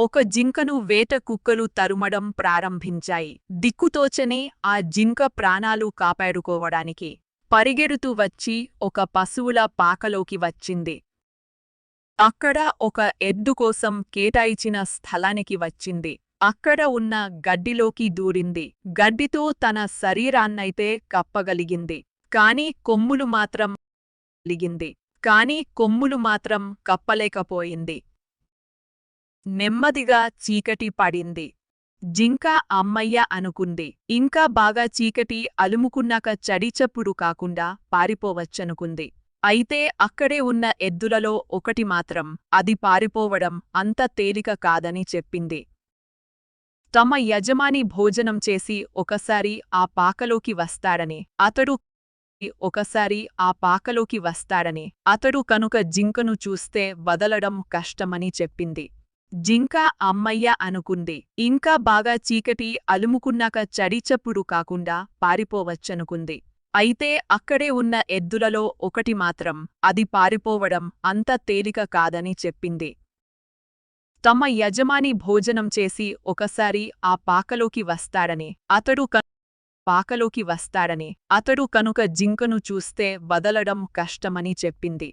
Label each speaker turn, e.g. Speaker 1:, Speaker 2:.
Speaker 1: ఒక జింకను వేట కుక్కలు తరుమడం ప్రారంభించాయి. దిక్కుతోచనే ఆ జింక ప్రాణాలు కాపాడుకోవడానికి పరిగెడుతూ వచ్చి ఒక పశువుల పాకలోకి వచ్చింది. అక్కడ ఒక ఎద్దు కోసం కేటాయించిన స్థలానికి వచ్చింది. అక్కడ ఉన్న గడ్డిలోకి దూరింది. గడ్డితో తన శరీరాన్నైతే కప్పగలిగింది. కాని కొమ్ములు మాత్రం కలిగింది కాని కొమ్ములు మాత్రం కప్పలేకపోయింది. నెమ్మదిగా చీకటి పడింది. జింక అమ్మయ్య అనుకుంది. ఇంకా బాగా చీకటి అలుముకున్నాక చడిచప్పుడు కాకుండా పారిపోవచ్చనుకుంది. అయితే అక్కడే ఉన్న ఎద్దులలో ఒకటి మాత్రం అది పారిపోవడం అంత తేలిక కాదని చెప్పింది. తమ యజమాని భోజనం చేసి ఒకసారి ఆ పాకలోకి వస్తాడని అతడు ఒకసారి ఆ పాకలోకి వస్తాడని అతడు కనుక జింకను చూస్తే వదలడం కష్టమని చెప్పింది. జింక అమ్మయ్య అనుకుంది. ఇంకా బాగా చీకటి అలుముకున్నాక చడిచప్పుడు కాకుండా పారిపోవచ్చనుకుంది. అయితే అక్కడే ఉన్న ఎద్దులలో ఒకటి మాత్రం అది పారిపోవడం అంత తేలిక కాదని చెప్పింది. తమ యజమాని భోజనం చేసి ఒకసారి ఆ పాకలోకి వస్తాడని అతడు పాకలోకి వస్తాడని అతడు కనుక జింకను చూస్తే వదలడం కష్టమని చెప్పింది.